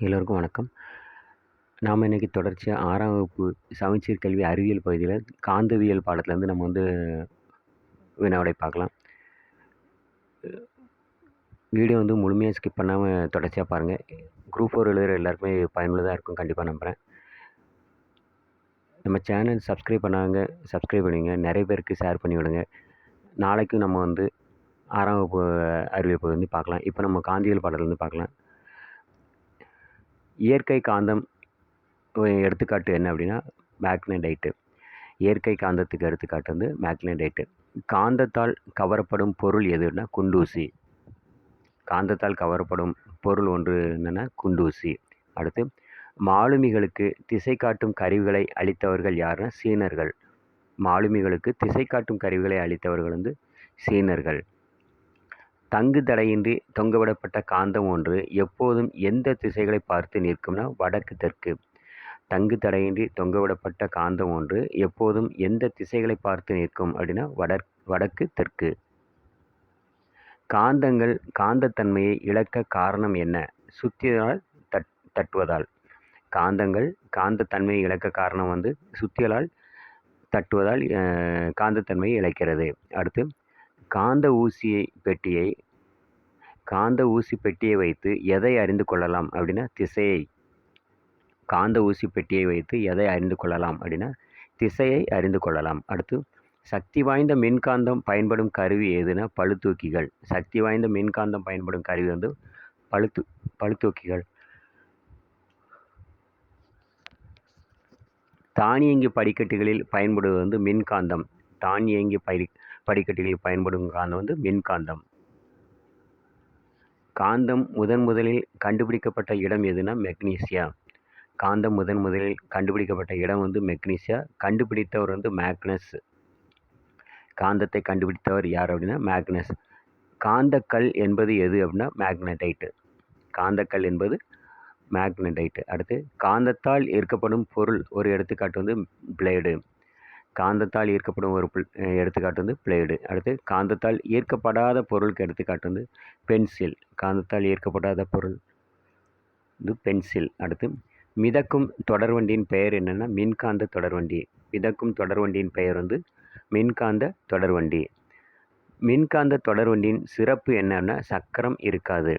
எல்லோருக்கும் வணக்கம். நாம் இன்றைக்கி தொடர்ச்சியாக ஆறாம் வகுப்பு சமச்சீர் கல்வி அறிவியல் பகுதியில் காந்தவியல் பாடத்துலேருந்து நம்ம வந்து வினாவிடை பார்க்கலாம். வீடியோ வந்து முழுமையாக ஸ்கிப் பண்ணாமல் தொடர்ச்சியாக பாருங்கள் குரூப் ஃபோர் எழுதுகிற எல்லாருக்குமே பயனுள்ளதாக இருக்கும் கண்டிப்பாக நம்புகிறேன் நம்ம சேனல் சப்ஸ்கிரைப் பண்ணாங்க சப்ஸ்கிரைப் பண்ணுவீங்க நிறைய பேருக்கு ஷேர் பண்ணி விடுங்க. நாளைக்கும் நம்ம வந்து ஆறாம் வகுப்பு அறிவியல் பகுதி வந்து பார்க்கலாம். இப்போ நம்ம காந்தியல் பாடத்துலேருந்து பார்க்கலாம். இயற்கை காந்தம் எடுத்துக்காட்டு என்ன அப்படின்னா மேக்னடைட்டு. இயற்கை காந்தத்துக்கு எடுத்துக்காட்டு வந்து மேக்னடைட்டு. காந்தத்தால் கவரப்படும் பொருள் எதுன்னா குண்டூசி. காந்தத்தால் கவரப்படும் பொருள் ஒன்று என்னென்னா குண்டூசி. அடுத்து மாலுமிகளுக்கு திசை காட்டும் கருவிகளை அளித்தவர்கள் யாருன்னா சீனர்கள். மாலுமிகளுக்கு திசை காட்டும் கருவிகளை அளித்தவர்கள் வந்து சீனர்கள். தங்கு தடையின்றி தொங்கவிடப்பட்ட காந்தம் ஒன்று எப்போதும் எந்த திசைகளை பார்த்து நிற்கும்னா வடக்கு தெற்கு. தங்கு தடையின்றி தொங்கவிடப்பட்ட காந்தம் ஒன்று எப்போதும் எந்த திசைகளை பார்த்து நிற்கும் அப்படின்னா வடக் வடக்கு தெற்கு. காந்தங்கள் காந்தத்தன்மையை இழக்க காரணம் என்ன? சுத்தியலால் தட் தட்டுவதால். காந்தங்கள் காந்தத்தன்மையை இழக்க காரணம் வந்து சுத்தியலால் தட்டுவதால் காந்தத்தன்மையை இழக்கிறது. அடுத்து காந்த ஊசியை பெட்டியை காந்த ஊசி பெட்டியை வைத்து எதை அறிந்து கொள்ளலாம் அப்படின்னா திசையை. காந்த ஊசி பெட்டியை வைத்து எதை அறிந்து கொள்ளலாம் அப்படின்னா திசையை அறிந்து கொள்ளலாம். அடுத்து சக்தி வாய்ந்த மின்காந்தம் பயன்படும் கருவி எதுனா பழுத்தூக்கிகள் சக்தி வாய்ந்த மின்காந்தம் பயன்படும் கருவி வந்து பழுத்து பழுத்தூக்கிகள் தானியங்கி படிக்கட்டுகளில் பயன்படுவது வந்து மின்காந்தம். தானியங்கி படி படிக்கட்டில் பயன்படும் காந்தம் வந்து மின்காந்தம் காந்தம். முதன் முதலில் கண்டுபிடிக்கப்பட்ட இடம் எதுனா மெக்னீசியா. காந்தம் முதன் முதலில் கண்டுபிடிக்கப்பட்ட இடம் வந்து மெக்னீசியா. கண்டுபிடித்தவர் வந்து மேக்னஸ். காந்தத்தை கண்டுபிடித்தவர் யார் அப்படின்னா மேக்னஸ். காந்தக்கல் என்பது எது அப்படின்னா மேக்னடைட்டு. காந்தக்கல் என்பது மேக்னடைட்டு. அடுத்து காந்தத்தால் ஈர்க்கப்படும் பொருள் ஒரு எடுத்துக்காட்டு வந்து பிளேடு. காந்தத்தால் ஈர்க்கப்படும் ஒரு எடுத்துக்காட்டு வந்து பிளேடு. அடுத்து காந்தத்தால் ஈர்க்கப்படாத பொருளுக்கு எடுத்துக்காட்டு வந்து பென்சில். காந்தத்தால் ஈர்க்கப்படாத பொருள் இது பென்சில். அடுத்து மிதக்கும் தொடர்வண்டியின் பெயர் என்னென்னா மின்காந்த தொடர்வண்டி. மிதக்கும் தொடர்வண்டியின் பெயர் வந்து மின்காந்த தொடர்வண்டி. மின்காந்த தொடர்வண்டியின் சிறப்பு என்னன்னா சக்கரம் இருக்காது.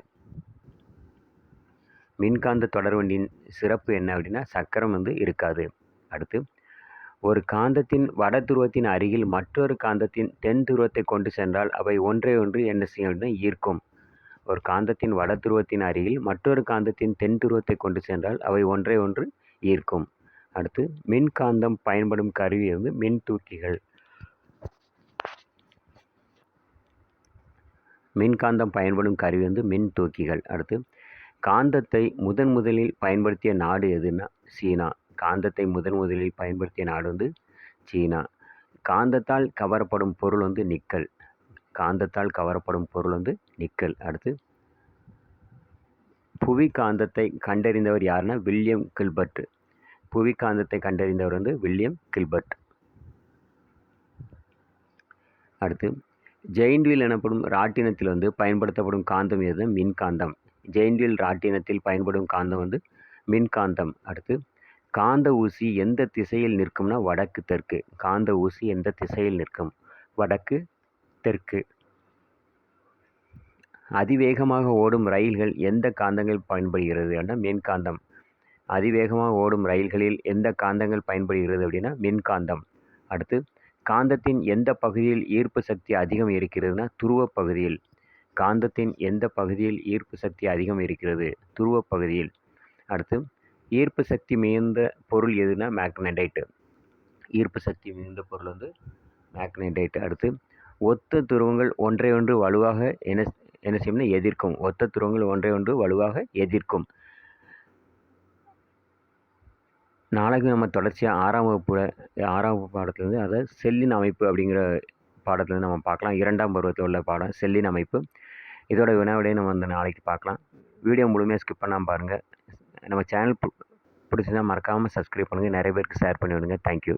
மின்காந்த தொடர்வண்டியின் சிறப்பு என்ன அப்படின்னா சக்கரம் வந்து இருக்காது. அடுத்து ஒரு காந்தத்தின் வட துருவத்தின் அருகில் மற்றொரு காந்தத்தின் தென் துருவத்தை கொண்டு சென்றால் அவை ஒன்றை ஒன்று என்ன செய்யும் ஈர்க்கும். ஒரு காந்தத்தின் வட துருவத்தின் அருகில் மற்றொரு காந்தத்தின் தென் துருவத்தை கொண்டு சென்றால் அவை ஒன்றை ஒன்று ஈர்க்கும். அடுத்து மின்காந்தம் பயன்படும் கருவி வந்து மின் தூக்கிகள். மின்காந்தம் பயன்படும் கருவி வந்து மின் தூக்கிகள். அடுத்து காந்தத்தை முதன் முதலில் பயன்படுத்திய நாடு எதுன்னா சீனா. காந்தத்தை முதன் முதலில் பயன்படுத்திய நாடு வந்து சீனா. காந்தத்தால் கவரப்படும் பொருள் வந்து நிக்கல். காந்தத்தால் கவரப்படும் பொருள் வந்து நிக்கல். அடுத்து புவி காந்தத்தை கண்டறிந்தவர் யாருன்னா வில்லியம் கில்பர்ட். புவி காந்தத்தை கண்டறிந்தவர் வந்து வில்லியம் கில்பர்ட். அடுத்து ஜெயின்வில் எனப்படும் ராட்டினத்தில் வந்து பயன்படுத்தப்படும் காந்தம் எது? மின்காந்தம். ஜெயின்வில் ராட்டினத்தில் பயன்படும் காந்தம் வந்து மின்காந்தம். அடுத்து காந்த ஊசி எந்த திசையில் நிற்கும்னா வடக்கு தெற்கு. காந்த ஊசி எந்த திசையில் நிற்கும்? வடக்கு தெற்கு. அதிவேகமாக ஓடும் ரயில்கள் எந்த காந்தங்கள் பயன்படுகிறது அப்படின்னா மின்காந்தம் அதிவேகமாக ஓடும் ரயில்களில் எந்த காந்தங்கள் பயன்படுகிறது அப்படின்னா மின்காந்தம் அடுத்து காந்தத்தின் எந்த பகுதியில் ஈர்ப்பு சக்தி அதிகம் இருக்கிறதுனா துருவ பகுதியில். காந்தத்தின் எந்த பகுதியில் ஈர்ப்பு சக்தி அதிகம் இருக்கிறது? துருவ பகுதியில். அடுத்து ஈர்ப்பு சக்தி மிகுந்த பொருள் எதுனா மேக்னடைட்டு. ஈர்ப்பு சக்தி மிகுந்த பொருள் வந்து மேக்னடைட்டு. அடுத்து ஒத்த துருவங்கள் ஒன்றை ஒன்று வலுவாக என்ன என்ன செய்யும்னா எதிர்க்கும். ஒத்த துருவங்கள் ஒன்றை ஒன்று வலுவாக எதிர்க்கும். நாளைக்கு நம்ம தொடர்ச்சியாக ஆறாம் வகுப்பில் ஆறாம் வகுப்பு பாடத்துலேருந்து அதை செல்லின் அமைப்பு அப்படிங்கிற பாடத்துலேருந்து நம்ம பார்க்கலாம். இரண்டாம் பருவத்தில் உள்ள பாடம் செல்லின் அமைப்பு. இதோட வினாவிடையே நம்ம வந்து நாளைக்கு பார்க்கலாம். வீடியோ முழுமையாக ஸ்கிப் பண்ணாமல் பாருங்கள் நம்ம சேனல் பிடிச்சதா மறக்காமல் சப்ஸ்கிரைப் பண்ணுங்கள் நிறைய பேருக்கு ஷேர் பண்ணி விடுங்க தேங்க்யூ